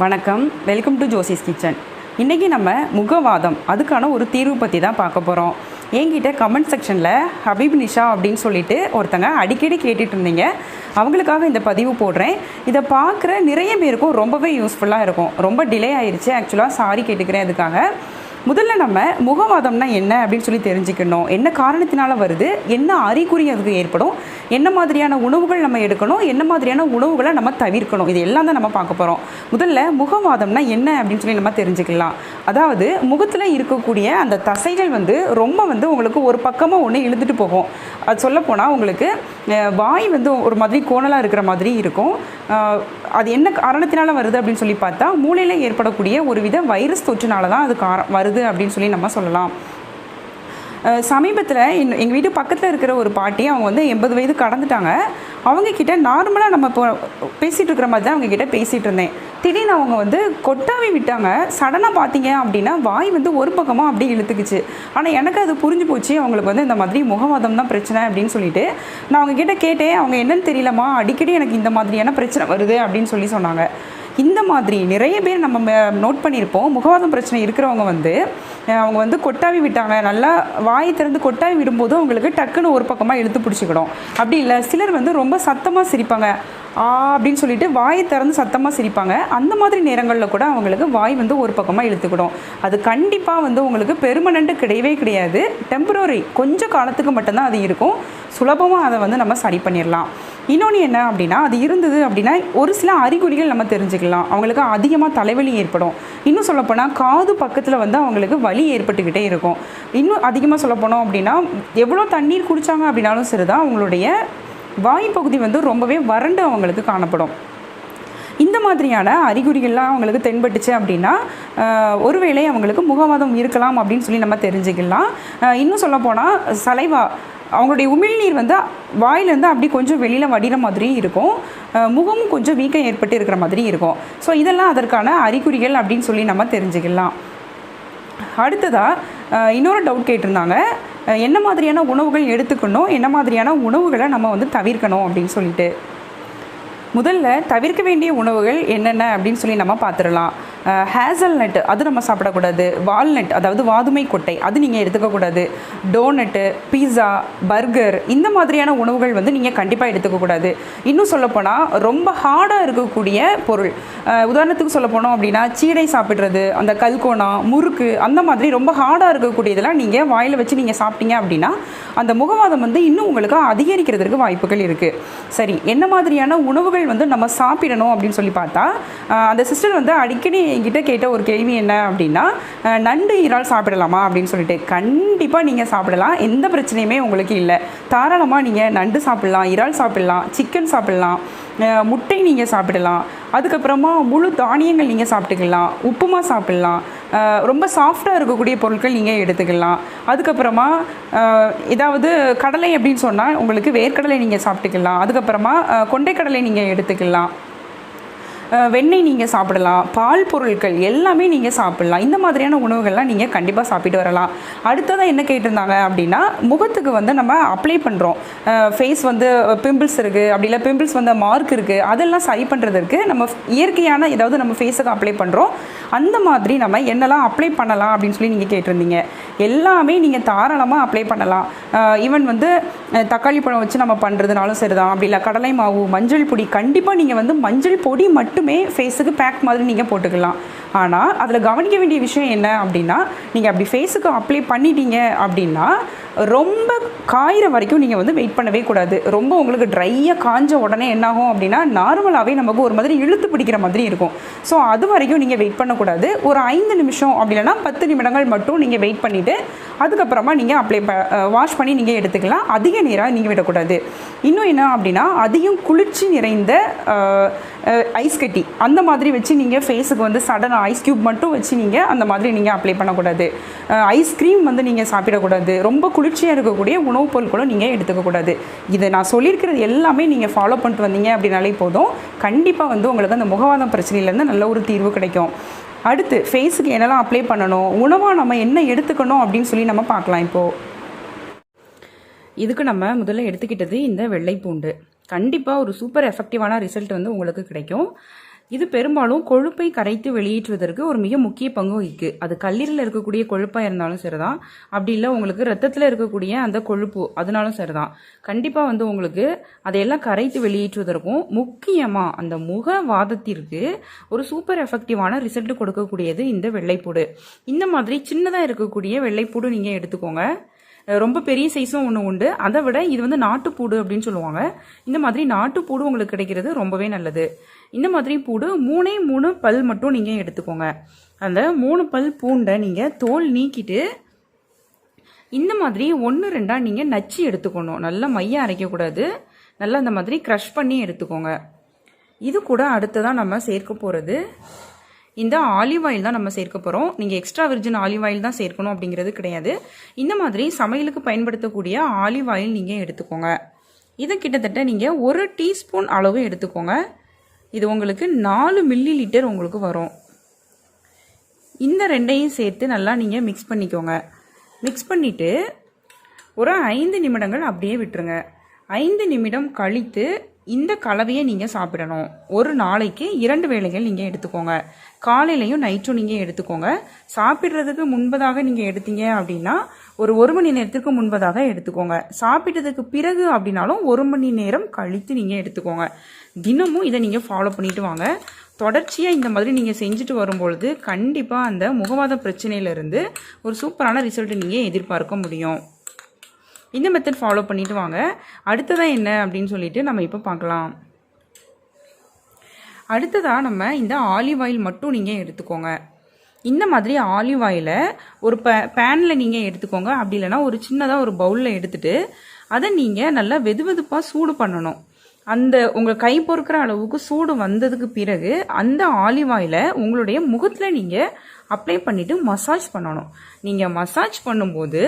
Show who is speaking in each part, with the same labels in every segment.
Speaker 1: வணக்கம். Welcome to Josie's kitchen இன்றைக்கி நம்ம முகவாதம் அதுக்கான ஒரு தீர்வு பற்றி தான் பார்க்க போகிறோம் என்கிட்ட கமெண்ட் செக்ஷனில் ஹபீப் நிஷா அப்படின்னு சொல்லிட்டு ஒருத்தங்க அடிக்கடி கேட்டுட்டு இருந்தீங்க. அவங்களுக்காக இந்த பதிவு போடுறேன். இதை பார்க்குற நிறைய பேருக்கும் ரொம்பவே யூஸ்ஃபுல்லாக இருக்கும். ரொம்ப டிலே ஆயிடுச்சு ஆக்சுவலாக சாரி கேட்டுக்கிறேன் அதுக்காக. முதல்ல நம்ம முகவாதம்னா என்ன அப்படின்னு சொல்லி தெரிஞ்சுக்கணும். என்ன காரணத்தினால வருது? என்ன அறிகுறி அதுக்கு ஏற்படும்? என்ன மாதிரியான உணவுகள் நம்ம எடுக்கணும்? என்ன மாதிரியான உணவுகளை நம்ம தவிர்க்கணும்? இது எல்லாம் தான் நம்ம பார்க்க போகிறோம் முதல்ல முகவாதம்னா என்ன அப்படின்னு சொல்லி நம்ம தெரிஞ்சுக்கலாம். அதாவது முகத்தில் இருக்கக்கூடிய அந்த தசைகள் வந்து ரொம்ப வந்து உங்களுக்கு ஒரு பக்கமாக ஒன்று இழுத்துட்டு போகும். அது சொல்லப்போனால் உங்களுக்கு வாய் வந்து ஒரு மாதிரி கோணலாக இருக்கிற மாதிரி இருக்கும். அது என்ன காரணத்தினால வருது அப்படின்னு சொல்லி பார்த்தா மூளையில் ஏற்படக்கூடிய ஒரு வித வைரஸ் தொற்றுனால தான் அது கார வருது அப்படின்னு சொல்லி நம்ம சொல்லலாம். சமீபத்தில் எங்கள் வீட்டு பக்கத்தில் இருக்கிற ஒரு பாட்டி அவங்க வந்து எண்பது வயது கடந்துட்டாங்க. அவங்கக்கிட்ட நார்மலாக நம்ம இப்போ பேசிகிட்டு இருக்கிற மாதிரி தான் அவங்க கிட்ட பேசிகிட்டு இருந்தேன். திடீர்னு அவங்க வந்து கொட்டாவி விட்டாங்க. சடனாக பார்த்தீங்க அப்படின்னா வாய் வந்து ஒரு பக்கமாக அப்படியே இழுத்துக்குச்சு. ஆனால் எனக்கு அது புரிஞ்சு போச்சு. அவங்களுக்கு வந்து இந்த மாதிரி முகவாதம் தான் பிரச்சனை அப்படின்னு சொல்லிட்டு நான் அவங்கக்கிட்ட கேட்டேன். அவங்க என்னன்னு தெரியலம்மா. அடிக்கடி எனக்கு இந்த மாதிரியான பிரச்சனை வருது அப்படின்னு சொல்லி சொன்னாங்க. இந்த மாதிரி நிறைய பேர் நம்ம நோட் பண்ணியிருப்போம். முகவாதம் பிரச்சனை இருக்கிறவங்க வந்து அவங்க வந்து கொட்டாவி விட்டாங்க. நல்லா வாயை திறந்து கொட்டாவி விடும்போது அவங்களுக்கு டக்குன்னு ஒரு பக்கமாக இழுத்து பிடிச்சிக்கிடும். அப்படி இல்லை. சிலர் வந்து ரொம்ப சத்தமாக சிரிப்பாங்க. ஆ அப்படின்னு சொல்லிட்டு வாயை திறந்து சத்தமாக சிரிப்பாங்க. அந்த மாதிரி நேரங்களில் கூட அவங்களுக்கு வாய் வந்து ஒரு பக்கமாக இழுத்துக்கிடும். அது கண்டிப்பாக வந்து உங்களுக்கு பெருமனண்ட்டு கிடையவே கிடையாது. டெம்பரரி கொஞ்சம் காலத்துக்கு மட்டும்தான் அது இருக்கும். சுலபமாக அதை வந்து நம்ம சரி பண்ணிடலாம். இன்னொன்று என்ன அப்படின்னா அது இருந்தது அப்படின்னா ஒரு சில அறிகுறிகள் நம்ம தெரிஞ்சுக்கலாம். அவங்களுக்கு அதிகமாக தலைவலி ஏற்படும். இன்னும் சொல்லப்போனால் காது பக்கத்தில் வந்து அவங்களுக்கு வலி ஏற்பட்டுக்கிட்டே இருக்கும். இன்னும் அதிகமாக சொல்லப்போனோம் அப்படின்னா எவ்வளோ தண்ணீர் குடித்தாங்க அப்படின்னாலும் சரிதான் அவங்களுடைய வாய் பகுதி வந்து ரொம்பவே வறண்டு அவங்களுக்கு காணப்படும். இந்த மாதிரியான அறிகுறிகள்லாம் அவங்களுக்கு தென்பட்டுச்சு அப்படின்னா ஒருவேளை அவங்களுக்கு முகவாதம் இருக்கலாம் அப்படின்னு சொல்லி நம்ம தெரிஞ்சுக்கலாம். இன்னும் சொல்லப்போனால் சலைவா அவங்களுடைய உமிழ்நீர் வந்து வாயிலேருந்து அப்படி கொஞ்சம் வெளியில் வடிகிற மாதிரி இருக்கும். முகமும் கொஞ்சம் வீக்கம் ஏற்பட்டு இருக்கிற மாதிரி இருக்கும். ஸோ இதெல்லாம் அதற்கான அறிகுறிகள் அப்படின்னு சொல்லி நம்ம தெரிஞ்சுக்கலாம். அடுத்ததாக இன்னொரு டவுட் கேட்டிருந்தாங்க. என்ன மாதிரியான உணவுகள் எடுத்துக்கணும்? என்ன மாதிரியான உணவுகளை நம்ம வந்து தவிர்க்கணும் அப்படின்னு சொல்லிட்டு. முதல்ல தவிர்க்க வேண்டிய உணவுகள் என்னென்ன அப்படின்னு சொல்லி நம்ம பார்த்துடலாம். ஹேசல் நட்டு அது நம்ம சாப்பிடக்கூடாது. வால்நட் அதாவது வாதுமை கொட்டை அது நீங்கள் எடுத்துக்கக்கூடாது. டோனட்டு பீஸா பர்கர் இந்த மாதிரியான உணவுகள் வந்து நீங்கள் கண்டிப்பாக எடுத்துக்கக்கூடாது. இன்னும் சொல்லப்போனால் ரொம்ப ஹார்டாக இருக்கக்கூடிய பொருள். உதாரணத்துக்கு சொல்ல போனோம் அப்படின்னா சீடை சாப்பிட்றது அந்த கல்கோனா முறுக்கு அந்த மாதிரி ரொம்ப ஹார்டாக இருக்கக்கூடியதெல்லாம் நீங்கள் வாயில் வச்சு நீங்கள் சாப்பிட்டீங்க அப்படின்னா அந்த முகவாதம் வந்து இன்னும் உங்களுக்கு அதிகரிக்கிறதுக்கு வாய்ப்புகள் இருக்குது சரி என்ன மாதிரியான உணவுகள் வந்து நம்ம சாப்பிடணும் அப்படின்னு சொல்லி பார்த்தா அந்த சிஸ்டர் வந்து அடிக்கடி என்கிட்ட கேட்ட ஒரு கேள்வி என்ன அப்படின்னா நண்டு இறால் சாப்பிடலாமா அப்படின்னு சொல்லிட்டு. கண்டிப்பாக நீங்கள் சாப்பிடலாம். எந்த பிரச்சனையுமே உங்களுக்கு இல்லை. தாராளமாக நீங்கள் நண்டு சாப்பிடலாம் இறால் சாப்பிடலாம் சிக்கன் சாப்பிடலாம் முட்டை நீங்கள் சாப்பிடலாம். அதுக்கப்புறமா முழு தானியங்கள் நீங்கள் சாப்பிட்டுக்கலாம். உப்புமா சாப்பிடலாம். ரொம்ப சாஃப்டாக இருக்கக்கூடிய பொருட்கள் நீங்கள் எடுத்துக்கலாம். அதுக்கப்புறமா ஏதாவது கடலை அப்படின்னு சொன்னால் உங்களுக்கு வேர்க்கடலை நீங்கள் சாப்பிட்டுக்கலாம். அதுக்கப்புறமா கொண்டைக்கடலை நீங்கள் எடுத்துக்கலாம். வெண்ணெய் நீங்கள் சாப்பிடலாம் பால் பொருட்கள் எல்லாமே நீங்கள் சாப்பிடலாம். இந்த மாதிரியான உணவுகள்லாம் நீங்கள் கண்டிப்பாக சாப்பிட்டு வரலாம். அடுத்ததாக என்ன கேட்டிருந்தாங்க அப்படின்னா முகத்துக்கு வந்து நம்ம அப்ளை பண்ணுறோம் ஃபேஸ் வந்து பிம்பிள்ஸ் இருக்குது அப்படி இல்லை பிம்பிள்ஸ் வந்து மார்க் இருக்குது அதெல்லாம் சரி பண்ணுறதுக்கு நம்ம இயற்கையான ஏதாவது நம்ம ஃபேஸுக்கு அப்ளை பண்ணுறோம் அந்த மாதிரி நம்ம என்னெல்லாம் அப்ளை பண்ணலாம் அப்படின்னு சொல்லி நீங்கள் கேட்டிருந்தீங்க. எல்லாமே நீங்கள் தாராளமாக அப்ளை பண்ணலாம். ஈவன் வந்து தக்காளி பழம் வச்சு நம்ம பண்ணுறதுனாலும் சரிதான். அப்படி இல்லை கடலை மாவு மஞ்சள் பொடி கண்டிப்பாக நீங்கள் வந்து மஞ்சள் பொடி மட்டுமே ஃபேஸுக்கு பேக் மாதிரி நீங்கள் போட்டுக்கலாம். ஆனால் அதில் கவனிக்க வேண்டிய விஷயம் என்ன அப்படின்னா நீங்கள் அப்படி ஃபேஸுக்கு அப்ளை பண்ணிட்டீங்க அப்படின்னா ரொம்ப காயிற வரைக்கும் நீங்கள் வந்து வெயிட் பண்ணவே கூடாது. ரொம்ப உங்களுக்கு ட்ரையாக காஞ்ச உடனே என்னாகும் அப்படின்னா நார்மலாகவே நமக்கு ஒரு மாதிரி இழுத்து பிடிக்கிற மாதிரி இருக்கும். ஸோ அது வரைக்கும் நீங்கள் வெயிட் பண்ணக்கூடாது. ஒரு ஐந்து நிமிஷம் அப்படி இல்லைன்னா பத்து நிமிடங்கள் மட்டும் நீங்கள் வெயிட் பண்ணிவிட்டு அதுக்கப்புறமா நீங்கள் அப்ளை ப வாஷ் பண்ணி நீங்கள் எடுத்துக்கலாம். அதிக நேரம் நீங்கள் விடக்கூடாது. இன்னும் என்ன அப்படின்னா அதிகம் குளிர்ச்சி நிறைந்த ஐஸ் கட்டி அந்த மாதிரி வச்சு நீங்கள் ஃபேஸுக்கு வந்து சடனாக ஐஸ் க்யூப் மட்டும் வச்சு நீங்கள் அந்த மாதிரி நீங்கள் அப்ளை பண்ணக்கூடாது. ஐஸ்கிரீம் வந்து நீங்கள் சாப்பிடக்கூடாது. ரொம்ப குளிர் குளிர்ச்சியாக இருக்கக்கூடிய உணவுப் பொருட்களும் நீங்கள் எடுத்துக்கக்கூடாது இதை நான் சொல்லியிருக்கிறது எல்லாமே நீங்கள் ஃபாலோ பண்ணிட்டு வந்தீங்க அப்படின்னாலே போதும். கண்டிப்பாக வந்து உங்களுக்கு அந்த முகவாதம் பிரச்சனையிலேருந்து நல்ல ஒரு தீர்வு கிடைக்கும். அடுத்து ஃபேஸுக்கு என்னெல்லாம் அப்ளை பண்ணணும்? உணவாக நம்ம என்ன எடுத்துக்கணும் அப்படின்னு சொல்லி நம்ம பார்க்கலாம் இப்போது இதுக்கு நம்ம முதல்ல எடுத்துக்கிட்டது இந்த வெள்ளை பூண்டு. கண்டிப்பாக ஒரு சூப்பர் எஃபெக்டிவான ரிசல்ட் வந்து உங்களுக்கு கிடைக்கும். இது பெரும்பாலும் கொழுப்பை கரைத்து வெளியேற்றுவதற்கு ஒரு மிக முக்கிய பங்கு வகிக்கு. அது கல்லீரலில் இருக்கக்கூடிய கொழுப்பாக இருந்தாலும் சரிதான். அப்படி இல்லை உங்களுக்கு ரத்தத்தில் இருக்கக்கூடிய அந்த கொழுப்பு அதனாலும் சரிதான். கண்டிப்பாக வந்து உங்களுக்கு அதையெல்லாம் கரைத்து வெளியேற்றுவதற்கும் முக்கியமாக அந்த முகவாதத்திற்கு ஒரு சூப்பர் எஃபெக்டிவான ரிசல்ட் கொடுக்கக்கூடியது இந்த வெள்ளைப்பூடு. இந்த மாதிரி சின்னதாக இருக்கக்கூடிய வெள்ளைப்பூடு நீங்கள் எடுத்துக்கோங்க. ரொம்ப பெரிய சைஸும் ஒன்று உண்டு. அதை விட இது வந்து நாட்டுப்பூடு அப்படின்னு சொல்லுவாங்க. இந்த மாதிரி நாட்டுப்பூடு உங்களுக்கு கிடைக்கிறது ரொம்பவே நல்லது. இந்த மாதிரி பூடு மூணே மூணு பல் மட்டும் நீங்கள் எடுத்துக்கோங்க. அந்த மூணு பல் பூண்டை நீங்கள் தோல் நீக்கிட்டு இந்த மாதிரி ஒன்று ரெண்டாக நீங்கள் நச்சு எடுத்துக்கணும். நல்லா மையம் அரைக்கக்கூடாது. நல்லா இந்த மாதிரி க்ரஷ் பண்ணி எடுத்துக்கோங்க. இது கூட அடுத்ததான் நம்ம சேர்க்க போகிறது இந்த ஆலிவ் ஆயில் தான் நம்ம சேர்க்க போகிறோம் நீங்கள் எக்ஸ்ட்ரா விர்ஜின் ஆலிவ் ஆயில் தான் சேர்க்கணும் அப்படிங்கிறது கிடையாது. இந்த மாதிரி சமையலுக்கு பயன்படுத்தக்கூடிய ஆலிவ் ஆயில் நீங்கள் எடுத்துக்கோங்க. இதை கிட்டத்தட்ட நீங்கள் ஒரு டீஸ்பூன் அளவு எடுத்துக்கோங்க. இது உங்களுக்கு நாலு மில்லி லிட்டர் உங்களுக்கு வரும். இந்த ரெண்டையும் சேர்த்து நல்லா நீங்கள் மிக்ஸ் பண்ணிக்கோங்க. மிக்ஸ் பண்ணிவிட்டு ஒரு ஐந்து நிமிடங்கள் அப்படியே விட்டுருங்க. ஐந்து நிமிடம் கழித்து இந்த கலவையை நீங்கள் சாப்பிடணும். ஒரு நாளைக்கு இரண்டு வேளைகள் நீங்கள் எடுத்துக்கோங்க. காலையிலையும் நைட்டும் நீங்கள் எடுத்துக்கோங்க. சாப்பிட்றதுக்கு முன்பதாக நீங்கள் எடுத்தீங்க அப்படின்னா ஒரு ஒரு மணி நேரத்துக்கு முன்பதாக எடுத்துக்கோங்க. சாப்பிட்டதுக்கு பிறகு அப்படின்னாலும் ஒரு மணி நேரம் கழித்து நீங்கள் எடுத்துக்கோங்க. தினமும் இதை நீங்கள் ஃபாலோ பண்ணிட்டு வாங்க. தொடர்ச்சியாக இந்த மாதிரி நீங்கள் செஞ்சுட்டு வரும்பொழுது கண்டிப்பாக அந்த முகவாத பிரச்சனையிலேருந்து ஒரு சூப்பரான ரிசல்ட் நீங்கள் எதிர்பார்க்க முடியும். இந்த மெத்தட் ஃபாலோ பண்ணிட்டு வாங்க. அடுத்ததாக என்ன அப்படின்னு சொல்லிட்டு நம்ம இப்போ பார்க்கலாம். அடுத்ததாக நம்ம இந்த ஆலிவ் ஆயில் மட்டும் நீங்கள் எடுத்துக்கோங்க. இந்த மாதிரி ஆலிவ் ஆயிலை ஒரு பே பேனில் நீங்கள் எடுத்துக்கோங்க. அப்படி இல்லைன்னா ஒரு சின்னதாக ஒரு பவுலில் எடுத்துட்டு அதை நீங்கள் நல்லா வெது வெதுப்பாக சூடு பண்ணணும். அந்த உங்கள் கை பொறுக்கிற அளவுக்கு சூடு வந்ததுக்கு பிறகு அந்த ஆலிவ் ஆயிலை உங்களுடைய முகத்தில் நீங்கள் அப்ளை பண்ணிவிட்டு மசாஜ் பண்ணணும். நீங்கள் மசாஜ் பண்ணும்போது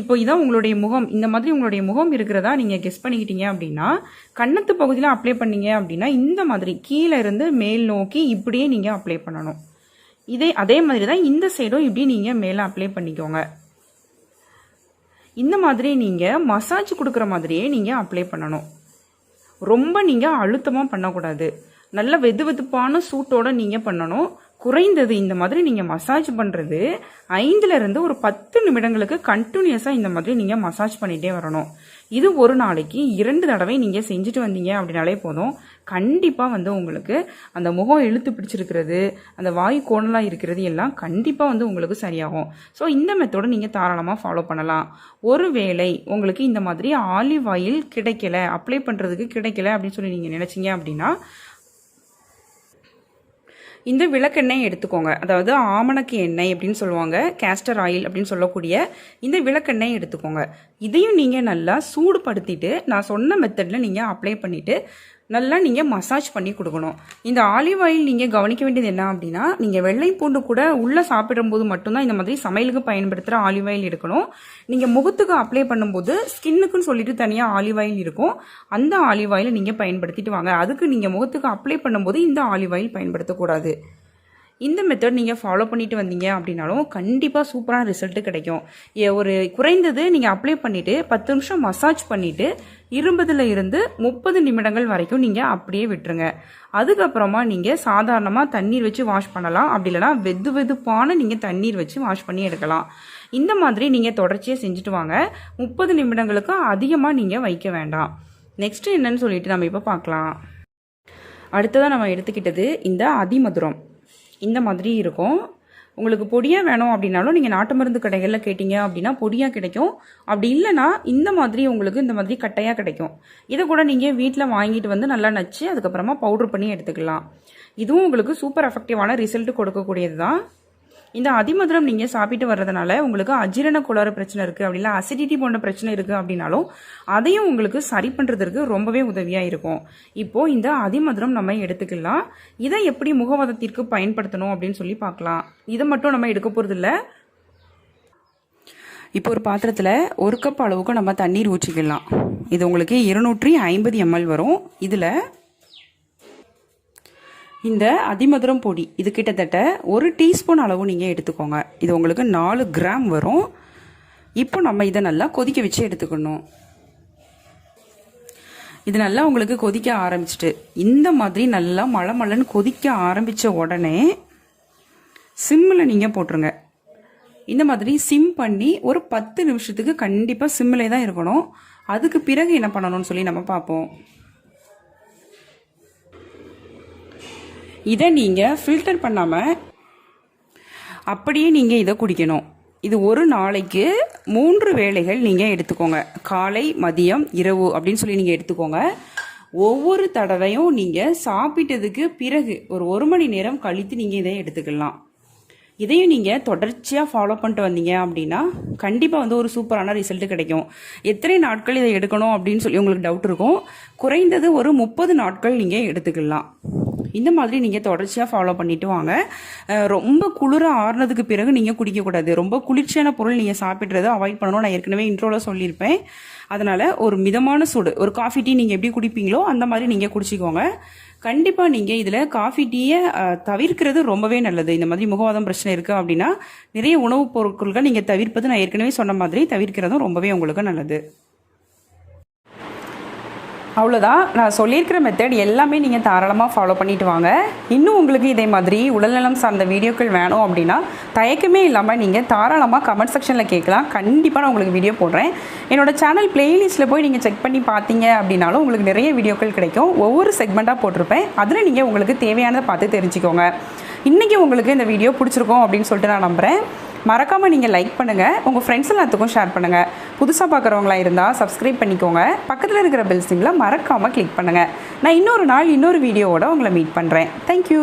Speaker 1: இப்போ இதான் உங்களுடைய முகம் இந்த மாதிரி உங்களுடைய முகம் இருக்கிறதா நீங்கள் கெஸ் பண்ணிக்கிட்டீங்க அப்படின்னா கண்ணத்து பகுதியில் அப்ளை பண்ணீங்க அப்படின்னா இந்த மாதிரி கீழே இருந்து மேல் நோக்கி இப்படியே நீங்கள் அப்ளை பண்ணணும். இதே அதே மாதிரி தான் இந்த சைடும் இப்படி நீங்கள் மேலே அப்ளை பண்ணிக்கோங்க. இந்த மாதிரி நீங்கள் மசாஜ் கொடுக்குற மாதிரியே நீங்கள் அப்ளை பண்ணணும். ரொம்ப நீங்கள் அழுத்தமாக பண்ணக்கூடாது. நல்ல வெது வெதுப்பான சூட்டோட நீங்கள் பண்ணணும். குறைந்தது இந்த மாதிரி நீங்கள் மசாஜ் பண்ணுறது ஐந்துலேருந்து ஒரு பத்து நிமிடங்களுக்கு கண்டினியூஸாக இந்த மாதிரி நீங்கள் மசாஜ் பண்ணிகிட்டே வரணும். இது ஒரு நாளைக்கு இரண்டு தடவை நீங்கள் செஞ்சுட்டு வந்தீங்க அப்படின்னாலே போதும். கண்டிப்பாக வந்து உங்களுக்கு அந்த முகம் இழுத்து பிடிச்சிருக்கிறது அந்த வாய் கோணலாக இருக்கிறது எல்லாம் கண்டிப்பாக வந்து உங்களுக்கு சரியாகும். ஸோ இந்த மெத்தோட நீங்கள் தாராளமாக ஃபாலோ பண்ணலாம். ஒருவேளை உங்களுக்கு இந்த மாதிரி ஆலிவ் ஆயில் கிடைக்கல அப்ளை பண்ணுறதுக்கு கிடைக்கல அப்படின்னு சொல்லி நீங்கள் நினச்சிங்க அப்படின்னா இந்த விளக்கெண்ணெய் எடுத்துக்கோங்க. அதாவது ஆமணக்கு எண்ணெய் அப்படின்னு சொல்லுவாங்க கேஸ்டர் ஆயில் அப்படின்னு சொல்லக்கூடிய இந்த விளக்கெண்ணெய் எடுத்துக்கோங்க. இதையும் நீங்கள் நல்லா சூடுபடுத்திட்டு நான் சொன்ன மெத்தடில் நீங்கள் அப்ளை பண்ணிவிட்டு நல்லா நீங்கள் மசாஜ் பண்ணி கொடுக்கணும். இந்த ஆலிவ் ஆயில் நீங்கள் கவனிக்க வேண்டியது என்ன அப்படின்னா நீங்கள் வெள்ளை பூண்டு கூட உள்ளே சாப்பிடும்போது மட்டும்தான் இந்த மாதிரி சமையலுக்கு பயன்படுத்துகிற ஆலிவ் ஆயில் எடுக்கணும். நீங்கள் முகத்துக்கு அப்ளை பண்ணும்போது ஸ்கின்னுக்குன்னு சொல்லிட்டு தனியாக ஆலிவ் ஆயில் இருக்கும். அந்த ஆலிவ் ஆயிலை நீங்கள் பயன்படுத்திட்டு வாங்க. அதுக்கு நீங்கள் முகத்துக்கு அப்ளை பண்ணும்போது இந்த ஆலிவ் ஆயில் பயன்படுத்தக்கூடாது. இந்த மெத்தட் நீங்கள் ஃபாலோ பண்ணிட்டு வந்தீங்க அப்படின்னாலும் கண்டிப்பாக சூப்பரான ரிசல்ட்டு கிடைக்கும். ஏ- ஒரு குறைந்தது நீங்கள் அப்ளை பண்ணிவிட்டு பத்து நிமிஷம் மசாஜ் பண்ணிவிட்டு இருபதுல இருந்து முப்பது நிமிடங்கள் வரைக்கும் நீங்கள் அப்படியே விட்டுருங்க. அதுக்கப்புறமா நீங்கள் சாதாரணமாக தண்ணீர் வச்சு வாஷ் பண்ணலாம். அப்படி இல்லைனா வெது வெதுப்பான நீங்கள் தண்ணீர் வச்சு வாஷ் பண்ணி எடுக்கலாம். இந்த மாதிரி நீங்கள் தொடர்ச்சியாக செஞ்சுட்டு வாங்க. முப்பது நிமிடங்களுக்கு அதிகமாக நீங்கள் வைக்க வேண்டாம். நெக்ஸ்ட் என்னன்னு சொல்லிட்டு நம்ம இப்போ பார்க்கலாம். அடுத்ததாக நம்ம எடுத்துக்கிட்டது இந்த அதிமதுரம். இந்த மாதிரி இருக்கும். உங்களுக்கு பொடியாக வேணும் அப்படின்னாலும் நீங்கள் நாட்டு மருந்து கடைகளில் கேட்டிங்க அப்படின்னா பொடியாக கிடைக்கும். அப்படி இல்லைன்னா இந்த மாதிரி உங்களுக்கு இந்த மாதிரி கட்டையாக கிடைக்கும். இதை கூட நீங்கள் வீட்டில் வாங்கிட்டு வந்து நல்லா நச்சு அதுக்கப்புறமா பவுட்ரு பண்ணி எடுத்துக்கலாம். இதுவும் உங்களுக்கு சூப்பர் எஃபெக்டிவான ரிசல்ட் கொடுக்கக்கூடியது தான் இந்த அதிமதுரம் நீங்கள் சாப்பிட்டு வர்றதுனால உங்களுக்கு அஜீரண கோளாறு பிரச்சனை இருக்குது அப்படின்னா அசிடிட்டி போன்ற பிரச்சனை இருக்குது அப்படின்னாலும் அதையும் உங்களுக்கு சரி பண்ணுறதுக்கு ரொம்பவே உதவியாக இருக்கும். இப்போது இந்த அதிமதுரம் நம்ம எடுத்துக்கலாம். இதை எப்படி முகவாதத்திற்கு பயன்படுத்தணும் அப்படின்னு சொல்லி பார்க்கலாம். இதை மட்டும் நம்ம எடுக்க போகிறதில்ல இப்போ ஒரு பாத்திரத்தில் ஒரு கப் அளவுக்கு நம்ம தண்ணீர் ஊற்றிக்கலாம். இது உங்களுக்கு இருநூற்றி ஐம்பது எம்எல் வரும். இதில் இந்த அதிமதுரம் பொடி இது கிட்டத்தட்ட ஒரு டீஸ்பூன் அளவு நீங்கள் எடுத்துக்கோங்க. இது உங்களுக்கு நாலு கிராம் வரும். இப்போ நம்ம இதை நல்லா கொதிக்க வச்சு எடுத்துக்கணும். இது நல்லா உங்களுக்கு கொதிக்க ஆரம்பிச்சிட்டு இந்த மாதிரி நல்லா மழை மழைன்னு கொதிக்க ஆரம்பித்த உடனே சிம்மில் நீங்கள் போட்டுருங்க. இந்த மாதிரி சிம் பண்ணி ஒரு பத்து நிமிஷத்துக்கு கண்டிப்பாக சிம்மிலே தான் இருக்கணும். அதுக்கு பிறகு என்ன பண்ணணும்னு சொல்லி நம்ம பார்ப்போம். இதை நீங்கள் ஃபில்டர் பண்ணாமல் அப்படியே நீங்கள் இதை குடிக்கணும். இது ஒரு நாளைக்கு மூன்று வேளைகள் நீங்கள் எடுத்துக்கோங்க. காலை மதியம் இரவு அப்படின்னு சொல்லி நீங்கள் எடுத்துக்கோங்க. ஒவ்வொரு தடவையும் நீங்கள் சாப்பிட்டதுக்கு பிறகு ஒரு ஒரு மணி நேரம் கழித்து நீங்கள் இதை எடுத்துக்கலாம். இதையும் நீங்கள் தொடர்ச்சியாக ஃபாலோ பண்ணிட்டு வந்தீங்க அப்படின்னா கண்டிப்பாக வந்து ஒரு சூப்பரான ரிசல்ட் கிடைக்கும். எத்தனை நாட்கள் இதை எடுக்கணும் அப்படின்னு சொல்லி உங்களுக்கு டவுட் இருக்கும். குறைந்தது ஒரு முப்பது நாட்கள் நீங்கள் எடுத்துக்கலாம். இந்த மாதிரி நீங்கள் தொடர்ச்சியாக ஃபாலோ பண்ணிட்டு வாங்க. ரொம்ப குளிர ஆறுனதுக்கு பிறகு நீங்கள் குடிக்கக்கூடாது. ரொம்ப குளிர்ச்சியான பொருள் நீங்கள் சாப்பிட்றத அவாய்ட் பண்ணணும். நான் ஏற்கனவே இன்ட்ரோவில் சொல்லியிருப்பேன். அதனால் ஒரு மிதமான சூடு ஒரு காஃபி டீ நீங்கள் எப்படி குடிப்பீங்களோ அந்த மாதிரி நீங்கள் குடிச்சிக்கோங்க. கண்டிப்பாக நீங்கள் இதில் காஃபி டீயை தவிர்க்கிறது ரொம்பவே நல்லது. இந்த மாதிரி முகவாதம் பிரச்சனை இருக்குது அப்படின்னா நிறைய உணவுப் பொருட்கள்கள் நீங்கள் தவிர்ப்பது நான் ஏற்கனவே சொன்ன மாதிரி தவிர்க்கிறதும் ரொம்பவே உங்களுக்கு நல்லது. அவ்வளோதான் நான் சொல்லியிருக்கிற மெத்தட் எல்லாமே நீங்கள் தாராளமாக ஃபாலோ பண்ணிட்டு வாங்க. இன்னும் உங்களுக்கு இதே மாதிரி உடல்நலம் சார்ந்த வீடியோக்கள் வேணும் அப்படின்னா தயக்கமே இல்லாமல் நீங்கள் தாராளமாக கமெண்ட் செக்ஷனில் கேட்கலாம். கண்டிப்பாக நான் உங்களுக்கு வீடியோ போடுறேன். என்னோடய சேனல் பிளேலிஸ்ட்டில் போய் நீங்கள் செக் பண்ணி பார்த்தீங்க அப்படின்னாலும் உங்களுக்கு நிறைய வீடியோக்கள் கிடைக்கும். ஒவ்வொரு செக்மெண்ட்டாக போட்டிருப்பேன். அதில் நீங்கள் உங்களுக்கு தேவையானதை பார்த்து தெரிஞ்சுக்கோங்க. இன்றைக்கி உங்களுக்கு இந்த வீடியோ பிடிச்சிருக்கோம் அப்படின்னு சொல்லிட்டு நான் நம்புகிறேன் மறக்காமல் நீங்கள் லைக் பண்ணுங்கள் உங்கள் ஃப்ரெண்ட்ஸ் எல்லாத்துக்கும் ஷேர் பண்ணுங்கள் புதுசாக பார்க்குறவங்களா இருந்தால் சப்ஸ்கிரைப் பண்ணிக்கோங்க. பக்கத்தில் இருக்கிற பெல் சிம்மில் மறக்காமல் கிளிக் பண்ணுங்கள் நான் இன்னொரு நாள் இன்னொரு வீடியோவோட உங்களை மீட் பண்ணுறேன் தேங்க்யூ